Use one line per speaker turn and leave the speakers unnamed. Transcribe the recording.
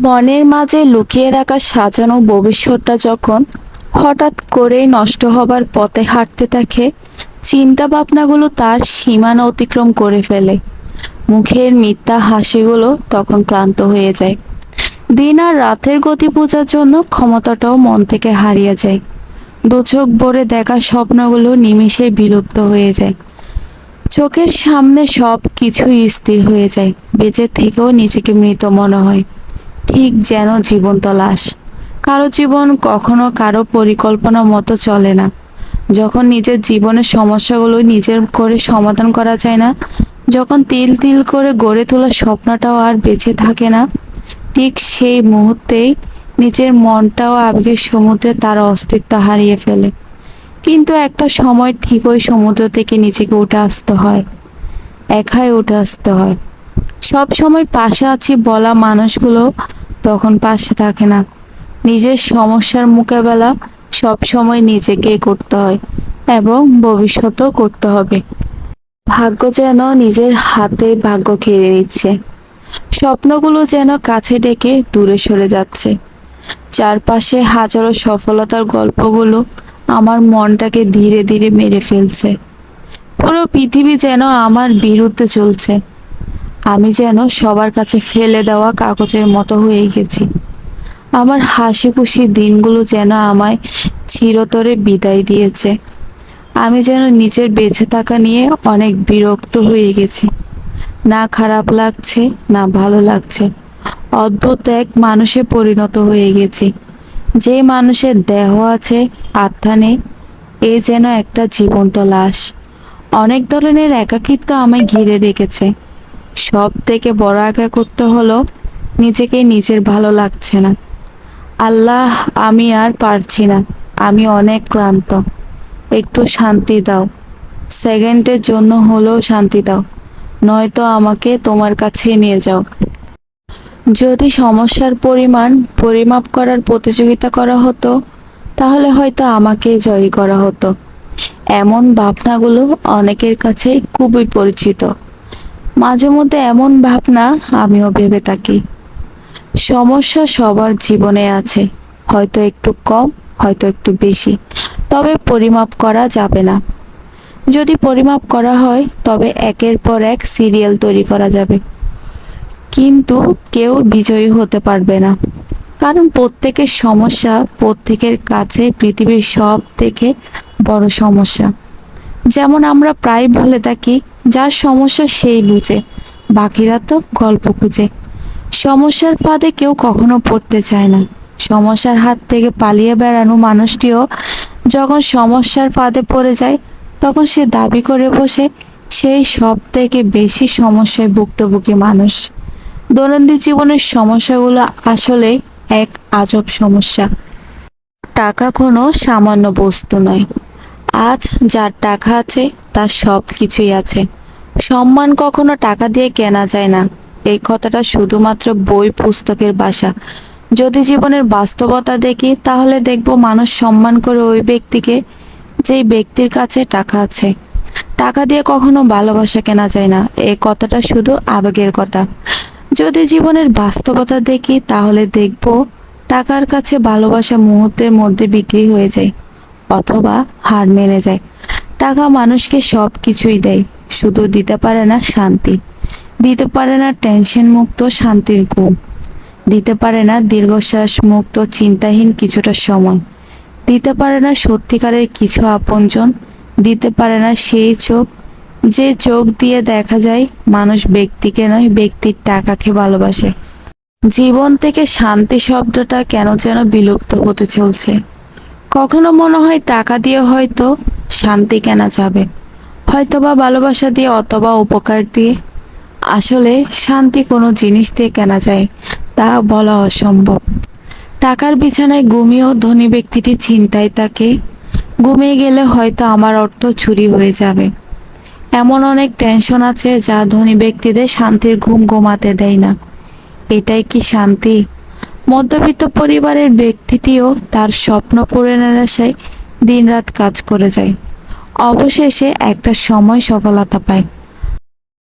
মনের মাঝে লুকিয়ে রাখা সাজানো ভবিষ্যৎটা যখন হঠাৎ করেই নষ্ট হবার পথে হাঁটতে থাকে চিন্তা ভাবনাগুলো তার সীমানা অতিক্রম করে ফেলে। মুখের মিথ্যা হাসিগুলো তখন ক্লান্ত হয়ে যায়। দিন আর রাতের গতি বোঝার জন্য ক্ষমতাটাও মন থেকে হারিয়ে যায়। দু চোখ ভরে দেখা স্বপ্নগুলো নিমিষে বিলুপ্ত হয়ে যায়। চোখের সামনে সব কিছুই স্থির হয়ে যায়, বেঁচে থেকেও নিজেকে মৃত মনে হয়। ঠিক যেন জীবন্ত লাশ কারও জীবন কখনো কারও পরিকল্পনা মতো চলে না। যখন নিজের জীবনের সমস্যাগুলো নিজের করে সমাধান করা যায় না, যখন তিল তিল করে গড়ে তোলা স্বপ্নটাও আর বেঁচে থাকে না, ঠিক সেই মুহূর্তেই নিজের মনটাও আবেগের সমুদ্রে তার অস্তিত্ব হারিয়ে ফেলে। কিন্তু একটা সময় ঠিক ওই সমুদ্র থেকে নিজেকে উঠে আসতে হয়, একাই উঠে আসতে হয়। সব সময় পাশে আছি বলা মানুষগুলো তখন পাশে থাকে না। নিজের সমস্যার মোকাবেলা সব সময় নিজেকেই করতে হয় এবং ভবিষ্যতেও করতে হবে। ভাগ্য যেন নিজের হাতে ভাগ্য কেড়ে নিচ্ছে। স্বপ্নগুলো যেন কাছে ডেকে দূরে সরে যাচ্ছে। চারপাশে হাজারো সফলতার গল্পগুলো আমার মনটাকে ধীরে ধীরে মেরে ফেলছে। পুরো পৃথিবী যেন আমার বিরুদ্ধে চলছে। আমি যেন সবার কাছে ফেলে দেওয়া কাগজের মতো হয়ে গেছি। আমার হাসি খুশি দিনগুলো যেন আমায় চিরতরে বিদায় দিয়েছে। আমি যেন নিজের বেঁচে থাকা নিয়ে অনেক বিরক্ত হয়ে গেছি। না খারাপ লাগছে, না ভালো লাগছে। অদ্ভুত এক মানুষে পরিণত হয়ে গেছি। যে মানুষের দেহ আছে, আত্মা নেই, এ যেন একটা জীবন্ত লাশ। অনেক ধরনের একাকিত্ব আমায় ঘিরে রেখেছে। সব থেকে বড় একা করতে হলো নিজেকে নিজের ভালো লাগছে না। আল্লাহ, আমি আর পারছি না। আমি অনেক ক্লান্ত। একটু শান্তি দাও। সেকেন্ডের জন্য হলেও শান্তি দাও। নয়তো আমাকে তোমার কাছে নিয়ে যাও। যদি সমস্যার পরিমাণ পরিমাপ করার প্রতিযোগিতা করা হতো, তাহলে হয়তো আমাকে জয়ী করা হতো। এমন ভাবনাগুলো অনেকের কাছেই খুবই পরিচিত। মাঝে মধ্যে এমন ভাবনা আমিও ভেবে থাকি। সমস্যা সবার জীবনে আছে। হয়তো একটু কম, হয়তো একটু বেশি। তবে পরিমাপ করা যাবে না। যদি পরিমাপ করা হয়, তবে একের পর এক সিরিয়াল তৈরি করা যাবে। কিন্তু কেউ বিজয়ী হতে পারবে না। কারণ প্রত্যেকের সমস্যা প্রত্যেকের কাছে পৃথিবীর সব থেকে বড় সমস্যা। যেমন আমরা প্রায় বলে থাকি যার সমস্যা সেই বুঝে, বাকিরা তো গল্প খুঁজে। সমস্যার ফাঁদে কেউ কখনো পড়তে চায় না। সমস্যার হাত থেকে পালিয়ে বেড়ানো মানুষটিও যখন সমস্যার ফাঁদে পড়ে যায়, তখন সে দাবি করে বসে, সেই সব থেকে বেশি সমস্যায় ভুক্তভোগী মানুষ। দৈনন্দিন জীবনের সমস্যাগুলো আসলে এক আজব সমস্যা। টাকা কোনো সামান্য বস্তু নয়। আজ যার টাকা আছে, তার সব কিছুই আছে। সম্মান কখনো টাকা দিয়ে কেনা যায় না। এই কথাটা শুধুমাত্র বই পুস্তকের বাসা। যদি জীবনের বাস্তবতা দেখি, তাহলে দেখব মানুষ সম্মান করে ওই ব্যক্তিকে, যেই ব্যক্তির কাছে টাকা আছে। টাকা দিয়ে কখনো ভালোবাসা কেনা যায় না। এই কথাটা শুধু আবেগের কথা। যদি জীবনের বাস্তবতা দেখি, তাহলে দেখব টাকার কাছে ভালোবাসা মুহূর্তের মধ্যে বিক্রি হয়ে যায়, অথবা হার মেনে যায়। টাকা মানুষকে সব কিছুই দেয়। শুধু দিতে পারে না শান্তি। দিতে পারে না টেনশন মুক্ত শান্তির ঘুম। দিতে পারে না দীর্ঘশ্বাস মুক্ত চিন্তাহীন কিছুটা সময়। দিতে পারে না সত্যিকারের কিছু আপনজন। দিতে পারে না সেই চোখ। যে চোখ দিয়ে দেখা যায় মানুষ ব্যক্তিকে নয়, ব্যক্তির টাকাকে ভালোবাসে। জীবন থেকে শান্তি শব্দটা কেন যেন বিলুপ্ত হতে চলছে। কখনো মনে হয় টাকা দিয়ে হয়তো শান্তি কেনা যাবে। হয়তোবা ভালোবাসা দিয়ে অথবা উপকার দিয়ে। আসলে শান্তি কোনো জিনিস দিয়ে কেনা যায়, তা বলা অসম্ভব। টাকার বিছানায় ঘুমিয়েও ধনী ব্যক্তিটি চিন্তায় তাকে ঘুমিয়ে গেলে হয়তো আমার অর্থ চুরি হয়ে যাবে। এমন অনেক টেনশন আছে যা ধনী ব্যক্তিদের শান্তির ঘুম ঘুমাতে দেয় না। এটাই কি শান্তি? মধ্যবিত্ত পরিবারের ব্যক্তিটিও তার স্বপ্ন পূরণের আশায় দিনরাত কাজ করে যায়। অবশেষে একটা সময় সফলতা পায়।